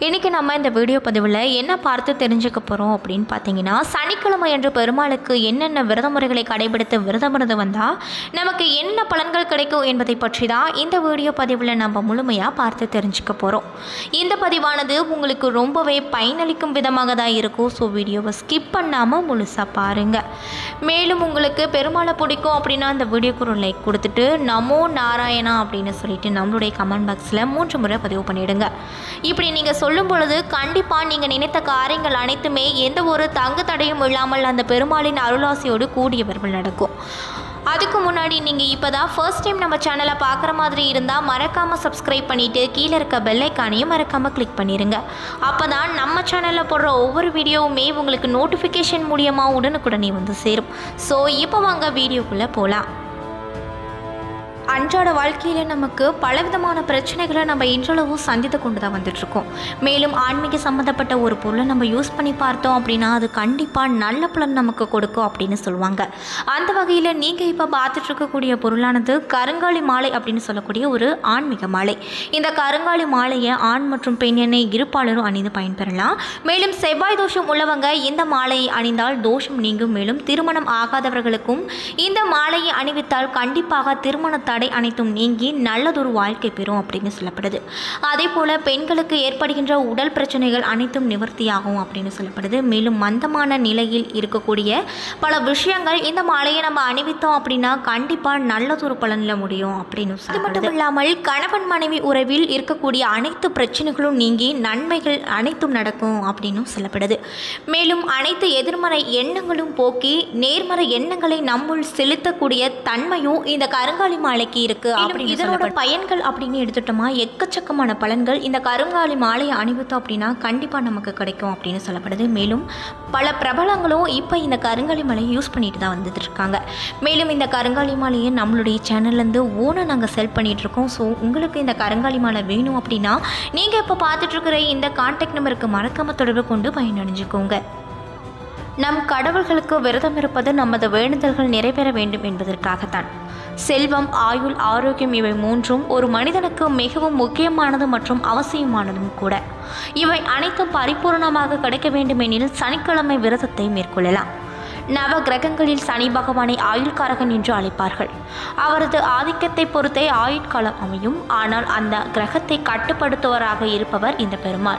இன்றைக்கி நம்ம இந்த வீடியோ பதிவில் என்ன பார்த்து தெரிஞ்சுக்க போகிறோம் அப்படின்னு பார்த்தீங்கன்னா சனிக்கிழமை என்று பெருமாளுக்கு என்னென்ன விரத முறைகளை கடைபிடித்து விரதம் இருந்து வந்தால் நமக்கு என்ன பலன்கள் கிடைக்கும் என்பதை பற்றி தான் இந்த வீடியோ பதிவில் நம்ம முழுமையாக பார்த்து தெரிஞ்சுக்க போகிறோம் இந்த பதிவானது உங்களுக்கு ரொம்பவே பயனளிக்கும் விதமாக தான் இருக்கும். ஸோ வீடியோவை ஸ்கிப் பண்ணாமல் முழுசாக பாருங்கள் மேலும் உங்களுக்கு பெருமாளை பிடிக்கும் அப்படின்னா அந்த வீடியோக்கு ஒரு லைக் கொடுத்துட்டு நமோ நாராயணா அப்படின்னு சொல்லிட்டு நம்மளுடைய கமெண்ட் பாக்ஸில் மூன்று முறை பதிவு பண்ணிவிடுங்க இப்படி நீங்கள் சொல்லும் பொழுது கண்டிப்பாக நீங்கள் நினைத்த காரியங்கள் அனைத்துமே எந்த ஒரு தங்கு தடையும் இல்லாமல் அந்த பெருமாளின் அருளாசியோடு கூடிய விரைவில் நடக்கும். அதுக்கு முன்னாடி நீங்கள் இப்போ தான் ஃபர்ஸ்ட் டைம் நம்ம சேனலை பார்க்குற மாதிரி இருந்தால் மறக்காமல் சப்ஸ்கிரைப் பண்ணிவிட்டு கீழே இருக்க பெல்லைக்கானையும் மறக்காமல் கிளிக் பண்ணிடுங்க அப்போ தான் நம்ம சேனலில் போடுற ஒவ்வொரு வீடியோவுமே உங்களுக்கு நோட்டிஃபிகேஷன் மூலியமாக உடனுக்குடனே வந்து சேரும். ஸோ இப்போ வாங்க வீடியோக்குள்ளே போகலாம் அன்றாட வாழ்க்கையில் நமக்கு பலவிதமான பிரச்சனைகளை நம்ம இன்றளவும் சந்தித்து கொண்டு தான் வந்துட்ருக்கோம் மேலும் ஆன்மீக சம்மந்தப்பட்ட ஒரு பொருளை நம்ம யூஸ் பண்ணி பார்த்தோம் அப்படின்னா அது கண்டிப்பாக நல்ல பலன் நமக்கு கொடுக்கும் அப்படின்னு சொல்லுவாங்க. அந்த வகையில் நீங்கள் இப்போ பார்த்துட்ருக்கக்கூடிய பொருளானது கருங்காலி மாலை அப்படின்னு சொல்லக்கூடிய ஒரு ஆன்மீக மாலை. இந்த கருங்காலி மாலையை ஆண் மற்றும் பெண் எண்ணெய் இருப்பாளரும் அணிந்து பயன்பெறலாம். மேலும் செவ்வாய் தோஷம் உள்ளவங்க இந்த மாலையை அணிந்தால் தோஷம் நீங்கும். மேலும் திருமணம் ஆகாதவர்களுக்கும் இந்த மாலையை அணிவித்தால் கண்டிப்பாக திருமண தடை அனைத்தும் நீங்கி நல்லதொரு வாழ்க்கை பெறும் அப்படின்னு சொல்லப்படுது. அதே போல் பெண்களுக்கு ஏற்படுகின்ற உடல் பிரச்சனைகள் அனைத்தும் நிவர்த்தியாகும் அப்படின்னு சொல்லப்படுது. மேலும் மந்தமான நிலையில் இருக்கக்கூடிய பல விஷயங்கள் இந்த மாலையை நம்ம அணிவித்தோம் அப்படின்னா கண்டிப்பாக நல்லதொரு பலனில் முடியும் அப்படின்னு அது மட்டும் இல்லாமல் கணவன் மனைவி உறவில் இருக்கக்கூடிய அனைத்து பிரச்சனைகளும் நீங்கி நன்மைகள் அனைத்தும் நடக்கும் அப்படின்னு சொல்லப்படுது. மேலும் அனைத்து எதிர்மறை எண்ணங்களும் போக்கி நேர்மறை எண்ணங்களை நம்முள் செலுத்தக்கூடிய தன்மையும் இந்த கருங்காலி மாலை மாலைக்கு இருக்கு அப்படின்னு இதனோட பயன்கள் அப்படின்னு எடுத்துட்டோமா எக்கச்சக்கமான பலன்கள். இந்த கருங்காலி மாலையை அணிவித்தோம் அப்படின்னா கண்டிப்பாக நமக்கு கிடைக்கும் அப்படின்னு சொல்லப்படுது. மேலும் பல பிரபலங்களும் இப்போ இந்த கருங்காலி மாலையை யூஸ் பண்ணிட்டு தான் வந்துட்டு இருக்காங்க. மேலும் இந்த கருங்காலி மாலையை நம்மளுடைய சேனல்லேருந்து ஓனை நாங்கள் செல் பண்ணிட்டு இருக்கோம். ஸோ உங்களுக்கு இந்த கருங்காலி மாலை வேணும் அப்படின்னா நீங்கள் இப்போ பார்த்துட்டு இருக்கிற இந்த கான்டாக்ட் நம்பருக்கு மறக்காம தொடர்பு கொண்டு பயனடைஞ்சுக்கோங்க. நம் கடவுள்களுக்கு விரதம் இருப்பது நமது வேண்டுதல்கள் நிறைவேற வேண்டும் என்பதற்காகத்தான். செல்வம் ஆயுள் ஆரோக்கியம் இவை மூன்றும் ஒரு மனிதனுக்கு மிகவும் முக்கியமானது மற்றும் அவசியமானதும் கூட. இவை அனைத்தும் பரிபூர்ணமாக கிடைக்க வேண்டுமெனில் சனிக்கிழமை விரதத்தை மேற்கொள்ளலாம். நவ கிரகங்களில் சனி பகவானை ஆயுள்காரகன் என்று அழைப்பார்கள். அவரது ஆதிக்கத்தை பொறுத்தே ஆயுட்காலம் அமையும். ஆனால் அந்த கிரகத்தை கட்டுப்படுத்துவராக இருப்பவர் இந்த பெருமாள்.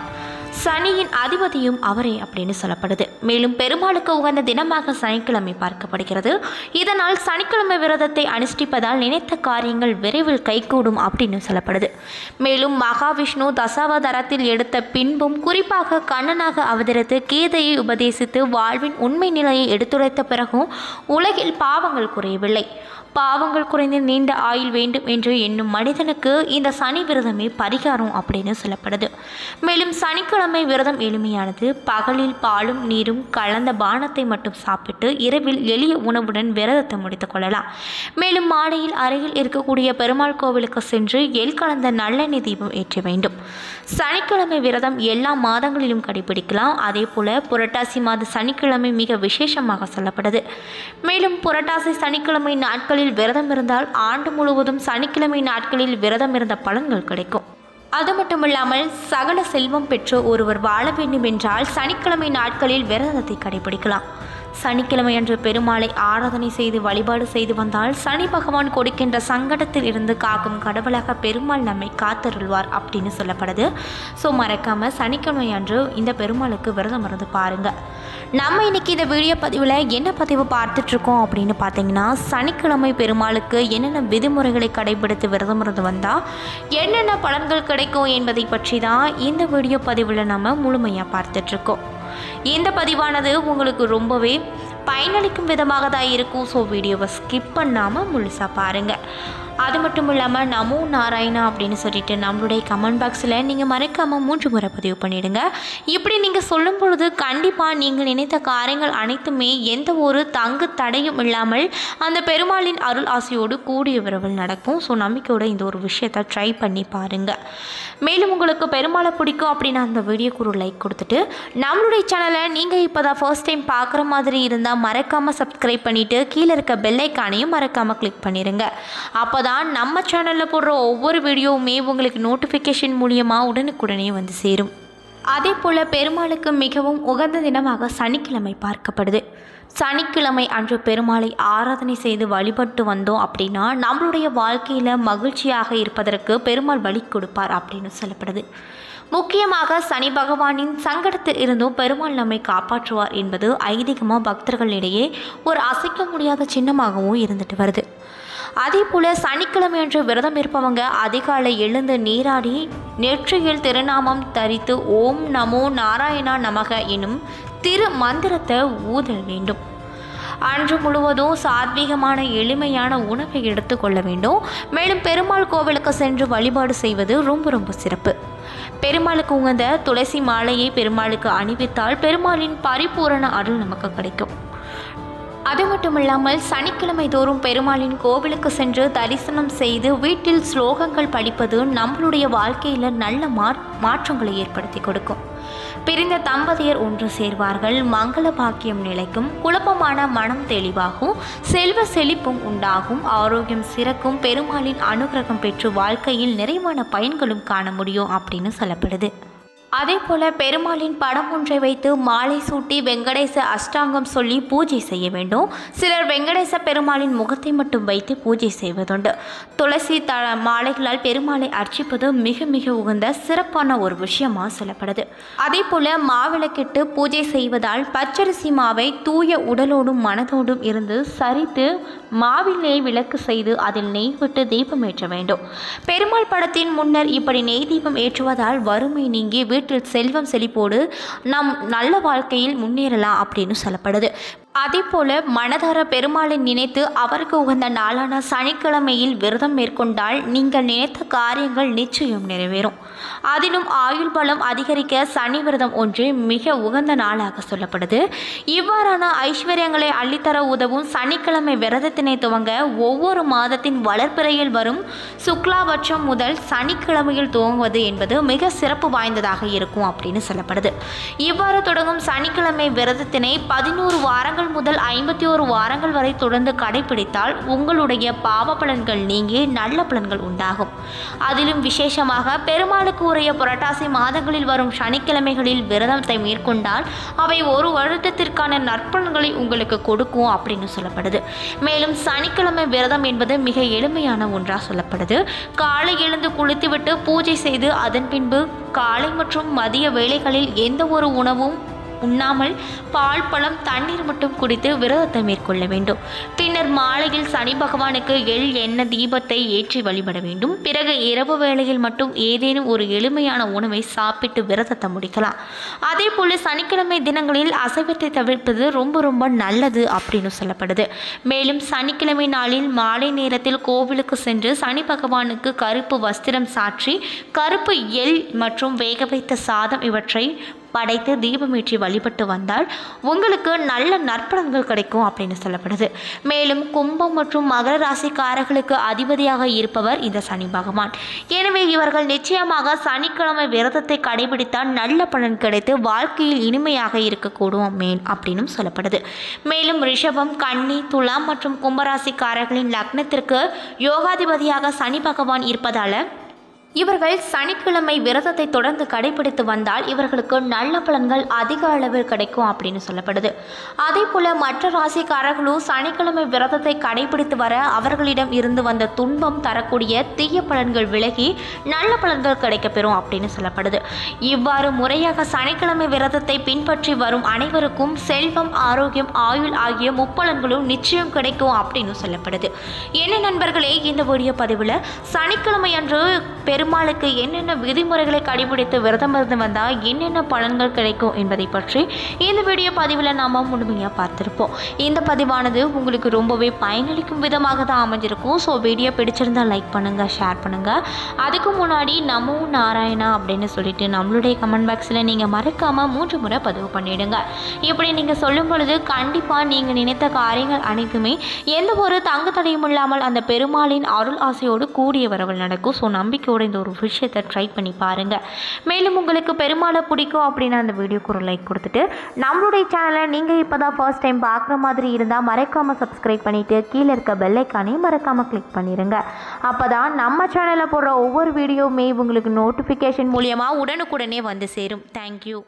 சனியின் அதிபதியும் அவரே அப்படின்னு சொல்லப்படுது. மேலும் பெருமாளுக்கு உகந்த தினமாக சனிக்கிழமை பார்க்கப்படுகிறது. இதனால் சனிக்கிழமை விரதத்தை அனுஷ்டிப்பதால் நினைத்த காரியங்கள் விரைவில் கைகூடும் அப்படின்னு சொல்லப்படுது. மேலும் மகாவிஷ்ணு தசாவதாரத்தில் எடுத்த பின்பும் குறிப்பாக கண்ணனாக அவதரித்து கீதையை உபதேசித்து வாழ்வின் உண்மை நிலையை எடுத்துரைத்த பிறகும் உலகில் பாவங்கள் குறையவில்லை. பாவங்கள் குறைந்து நீண்ட ஆயுள் வேண்டும் என்று எண்ணும் மனிதனுக்கு இந்த சனி விரதமே பரிகாரம் அப்படின்னு சொல்லப்படுது. மேலும் சனிக்கிழமை விரதம் எளிமையானது. பகலில் பாலும் நீரும் கலந்த பானத்தை மட்டும் சாப்பிட்டு இரவில் எளிய உணவுடன் விரதத்தை முடித்துக் கொள்ளலாம். மேலும் மாலையில் அருகில் இருக்கக்கூடிய பெருமாள் கோவிலுக்கு சென்று எல் கலந்த நல்லெண்ணெய் தீபம் ஏற்ற வேண்டும். சனிக்கிழமை விரதம் எல்லா மாதங்களிலும் கடைபிடிக்கலாம். அதே போல புரட்டாசி மாத சனிக்கிழமை மிக விசேஷமாக சொல்லப்படுது. மேலும் புரட்டாசி சனிக்கிழமை நாட்களில் விரதம் இருந்தால் ஆண்டு முழுவதும் சனிக்கிழமை நாட்களில் விரதம் இருந்த பலன்கள் கிடைக்கும். அது மட்டுமில்லாமல் சகல செல்வம் பெற்று ஒருவர் வாழ வேண்டும் என்றால் சனிக்கிழமை நாட்களில் விரதத்தை கடைபிடிக்கலாம். சனிக்கிழமை அன்று பெருமாளை ஆராதனை செய்து வழிபாடு செய்து வந்தால் சனி பகவான் கொடுக்கின்ற சங்கடத்தில் இருந்து காக்கும் கடவுளாக பெருமாள் நம்மை காத்தருள்வார் அப்படின்னு சொல்லப்படுது. ஸோ மறக்காமல் சனிக்கிழமை அன்று இந்த பெருமாளுக்கு விரதம் இருந்து பாருங்கள் நம்ம இன்றைக்கி இந்த வீடியோ பதிவில் என்ன பதிவு பார்த்துட்ருக்கோம் அப்படின்னு பார்த்தீங்கன்னா சனிக்கிழமை பெருமாளுக்கு என்னென்ன விதிமுறைகளை கடைபிடித்து விரதம் இருந்து வந்தால் என்னென்ன பலன்கள் கிடைக்கும் என்பதை பற்றி தான் இந்த வீடியோ பதிவில் நம்ம முழுமையாக பார்த்துட்ருக்கோம். இந்த பதிவானது உங்களுக்கு ரொம்பவே பயனளிக்கும் விதமாக தான் இருக்கும். ஸோ வீடியோவை ஸ்கிப் பண்ணாமல் முழுசாக பாருங்கள் அது மட்டும் இல்லாமல் நமோ நாராயணா அப்படின்னு சொல்லிட்டு நம்மளுடைய கமெண்ட் பாக்ஸில் நீங்கள் மறக்காமல் மூன்று முறை பதிவு பண்ணிவிடுங்க இப்படி நீங்கள் சொல்லும் பொழுது கண்டிப்பாக நீங்கள் நினைத்த காரியங்கள் அனைத்துமே எந்த ஒரு தங்கு தடையும் இல்லாமல் அந்த பெருமாளின் அருள் ஆசையோடு கூடிய விரைவில் நடக்கும். ஸோ நம்பிக்கையோட இந்த ஒரு விஷயத்தை ட்ரை பண்ணி பாருங்கள் மேலும் உங்களுக்கு பெருமாளை பிடிக்கும் அப்படின்னு அந்த வீடியோக்கு ஒரு லைக் கொடுத்துட்டு நம்மளுடைய சேனலை நீங்கள் இப்போ தான் ஃபர்ஸ்ட் டைம் பார்க்குற மாதிரி இருந்தால் மறக்காமல் சப்ஸ்கிரைப் பண்ணிவிட்டு கீழே இருக்க பெல்லைக்கானையும் மறக்காமல் கிளிக் பண்ணிடுங்க அப்போ தான் நம்ம சேனலில் போடுற ஒவ்வொரு வீடியோவுமே உங்களுக்கு நோட்டிஃபிகேஷன் மூலியமாக உடனுக்குடனே வந்து சேரும். அதே போல் பெருமாளுக்கு மிகவும் உகந்த தினமாக சனிக்கிழமை பார்க்கப்படுது. சனிக்கிழமை அன்று பெருமாளை ஆராதனை செய்து வழிபட்டு வந்தோம் அப்படின்னா நம்மளுடைய வாழ்க்கையில் மகிழ்ச்சியாக இருப்பதற்கு பெருமாள் வழி கொடுப்பார் அப்படின்னு சொல்லப்படுது. முக்கியமாக சனி பகவானின் சங்கடத்தில் இருந்தும் பெருமாள் நம்மை காப்பாற்றுவார் என்பது ஐதீகமாக பக்தர்களிடையே ஒரு அசைக்க முடியாத சின்னமாகவும் இருந்துட்டு வருது. அதே போல் சனிக்கிழமை விரதம் இருப்பவங்க அதிகாலை எழுந்து நீராடி நெற்றியில் திருநாமம் தரித்து ஓம் நமோ நாராயணா நமக எனும் திரு மந்திரத்தை ஊதல் வேண்டும். அன்று முழுவதும் சாத்வீகமான எளிமையான உணவை எடுத்துக்கொள்ள வேண்டும். மேலும் பெருமாள் கோவிலுக்கு சென்று வழிபாடு செய்வது ரொம்ப ரொம்ப சிறப்பு. பெருமாளுக்கு உகந்த துளசி மாலையை பெருமாளுக்கு அணிவித்தால் பெருமாளின் பரிபூரண அருள் நமக்கு கிடைக்கும். அது மட்டும் இல்லாமல் சனிக்கிழமை தோறும் பெருமாளின் கோவிலுக்கு சென்று தரிசனம் செய்து வீட்டில் ஸ்லோகங்கள் படிப்பது நம்மளுடைய வாழ்க்கையில் நல்ல மா மாற்றங்களை ஏற்படுத்தி கொடுக்கும். பிரிந்த தம்பதியர் ஒன்று சேர்வார்கள். மங்கள பாக்கியம் நிலைக்கும் குழப்பமான மனம் தெளிவாகும் செல்வ செழிப்பும் உண்டாகும் ஆரோக்கியம் சிறக்கும் பெருமாளின் அனுகிரகம் பெற்று வாழ்க்கையில் நிறைவான பயன்களும் காண முடியும் அப்படின்னு சொல்லப்படுது. அதே போல பெருமாளின் படம் ஒன்றை வைத்து மாலை சூட்டி வெங்கடேச அஷ்டாங்கம் சொல்லி பூஜை செய்ய வேண்டும். சிலர் வெங்கடேச பெருமாளின் முகத்தை மட்டும் வைத்து பூஜை செய்வதுண்டு. துளசி த மாலைகளால் பெருமாளை அர்ச்சிப்பது மிக மிக உகந்த சிறப்பான ஒரு விஷயமாக சொல்லப்படுது. அதே போல மாவிளக்கிட்டு பூஜை செய்வதால் பச்சரிசி மாவை தூய உடலோடும் மனதோடும் இருந்து சரித்து மாவிலே விளக்கு செய்து அதில் நெய் விட்டு தீபம் ஏற்ற வேண்டும். பெருமாள் படத்தின் முன்னர் இப்படி நெய் தீபம் ஏற்றுவதால் வறுமை நீங்கி வீட்டில் செல்வம் செழிப்போடு நாம் நல்ல வாழ்க்கையில் முன்னேறலாம் அப்படின்னு சொல்லப்படுது. அதே போல மனதார பெருமாளை நினைத்து அவருக்கு உகந்த நாளான சனிக்கிழமையில் விரதம் மேற்கொண்டால் நீங்கள் நினைத்த காரியங்கள் நிச்சயம் நிறைவேறும். அதிலும் ஆயுள் பலம் அதிகரிக்க சனி விரதம் ஒன்று மிக உகந்த நாளாக சொல்லப்படுது. இவ்வாறான ஐஸ்வர்யங்களை அள்ளித்தர உதவும் சனிக்கிழமை விரதத்தினை துவங்க ஒவ்வொரு மாதத்தின் வளர்ப்பிறையில் வரும் சுக்லாபட்சம் முதல் சனிக்கிழமையில் துவங்குவது என்பது மிக சிறப்பு வாய்ந்ததாக இருக்கும் அப்படின்னு சொல்லப்படுது. இவ்வாறு தொடங்கும் சனிக்கிழமை விரதத்தினை பதினோரு வாரங்கள் முதல் ஐம்பத்தி ஒரு வாரங்கள் வரை தொடர்ந்து கடைபிடித்தால் உங்களுடைய பாவ பலன்கள் நீங்கி நல்ல பலன்கள் உண்டாகும். அதிலும் விசேஷமாக பெருமாளுக்கு உரிய புரட்டாசி மாதங்களில் வரும் சனிக்கிழமைகளில் விரதத்தை மேற்கொண்டால் அவை ஒரு வருடத்திற்கான நற்பலன்களை உங்களுக்கு கொடுக்கும் அப்படின்னு சொல்லப்படுது. மேலும் சனிக்கிழமை விரதம் என்பது மிக எளிமையான ஒன்றாக சொல்லப்படுது. காலை எழுந்து குளித்துவிட்டு பூஜை செய்து அதன் பின்பு காலை மற்றும் மதிய வேளைகளில் எந்த ஒரு உணவும் உண்ணாமல் பால் பழம் தண்ணீர் மட்டும் குடித்து விரதத்தை மேற்கொள்ள வேண்டும். பின்னர் மாலையில் சனி பகவானுக்கு எள் எண்ணெய் தீபத்தை ஏற்றி வழிபட வேண்டும். பிறகு இரவு வேளையில் மட்டும் ஏதேனும் ஒரு எளிமையான உணவை சாப்பிட்டு விரதத்தை முடிக்கலாம். அதே போல் சனிக்கிழமை தினங்களில் அசைவத்தை தவிர்ப்பது ரொம்ப ரொம்ப நல்லது அப்படின்னு சொல்லப்படுது. மேலும் சனிக்கிழமை நாளில் மாலை நேரத்தில் கோவிலுக்கு சென்று சனி பகவானுக்கு கருப்பு வஸ்திரம் சாற்றி கருப்பு எள் மற்றும் வேக வைத்த சாதம் இவற்றை படைத்து தீபமேற்றி வழிபட்டு வந்தால் உங்களுக்கு நல்ல நற்பலன்கள் கிடைக்கும் அப்படின்னு சொல்லப்படுது. மேலும் கும்பம் மற்றும் மகர ராசிக்காரர்களுக்கு அதிபதியாக இருப்பவர் இந்த சனி பகவான். எனவே இவர்கள் நிச்சயமாக சனிக்கிழமை விரதத்தை கடைபிடித்தால் நல்ல பலன் கிடைத்து வாழ்க்கையில் இனிமையாக இருக்கக்கூடும் மேல் அப்படின்னும் சொல்லப்படுது. மேலும் ரிஷபம் கன்னி துலாம் மற்றும் கும்பராசிக்காரர்களின் லக்னத்திற்கு யோகாதிபதியாக சனி பகவான் இருப்பதால் இவர்கள் சனிக்கிழமை விரதத்தை தொடர்ந்து கடைபிடித்து வந்தால் இவர்களுக்கு நல்ல பலன்கள் அதிக அளவில் கிடைக்கும் அப்படின்னு சொல்லப்படுது. அதே போல மற்ற ராசிக்காரர்களும் சனிக்கிழமை விரதத்தை கடைபிடித்து வர அவர்களிடம் இருந்து வந்த துன்பம் தரக்கூடிய தீய பலன்கள் விலகி நல்ல பலன்கள் கிடைக்கப்பெறும் அப்படின்னு சொல்லப்படுது. இவ்வாறு முறையாக சனிக்கிழமை விரதத்தை பின்பற்றி வரும் அனைவருக்கும் செல்வம் ஆரோக்கியம் ஆயுள் ஆகிய முப்பலன்களும் நிச்சயம் கிடைக்கும் அப்படின்னு சொல்லப்படுது. என்ன நண்பர்களே இந்த வீடியோ பதிவில் சனிக்கிழமை அன்று பெரு பெருமாளுக்கு என்னென்ன விதிமுறைகளை கடைபிடித்து விரதம் இருந்து வந்தால் என்னென்ன பலன்கள் கிடைக்கும் என்பதை பற்றி இந்த வீடியோ பதிவில் நாம் முழுமையாக பார்த்துருப்போம். இந்த பதிவானது உங்களுக்கு ரொம்பவே பயனளிக்கும் விதமாக தான் அமைஞ்சிருக்கும். ஸோ வீடியோ பிடிச்சிருந்தால் லைக் பண்ணுங்கள் ஷேர் பண்ணுங்கள் அதுக்கு முன்னாடி நமோ நாராயணா அப்படின்னு சொல்லிட்டு நம்மளுடைய கமெண்ட் பாக்ஸில் நீங்கள் மறக்காமல் மூன்று முறை பதிவு பண்ணிவிடுங்க இப்படி நீங்கள் சொல்லும் பொழுது கண்டிப்பாக நீங்கள் நினைத்த காரியங்கள் அனைத்துமே எந்த ஒரு தங்கு தடையும் இல்லாமல் அந்த பெருமாளின் அருள் ஆசையோடு கூடிய வரவல் நடக்கும். ஸோ நம்பிக்கையோடு இந்த ஒரு விஷயத்தை ட்ரை பண்ணி பாருங்கள் மேலும் உங்களுக்கு பெருமாளை பிடிக்கும் அப்படின்னு அந்த வீடியோக்கு ஒரு லைக் கொடுத்துட்டு நம்மளுடைய சேனலை நீங்கள் இப்போ தான் ஃபர்ஸ்ட் டைம் பார்க்குற மாதிரி இருந்தால் மறக்காமல் சப்ஸ்கிரைப் பண்ணிவிட்டு கீழே இருக்க பெல்லைக்கானையும் மறக்காமல் கிளிக் பண்ணிடுங்க அப்போ தான் நம்ம சேனலில் போடுற ஒவ்வொரு வீடியோவுமே உங்களுக்கு நோட்டிஃபிகேஷன் மூலியமாக உடனுக்குடனே வந்து சேரும். தேங்க்யூ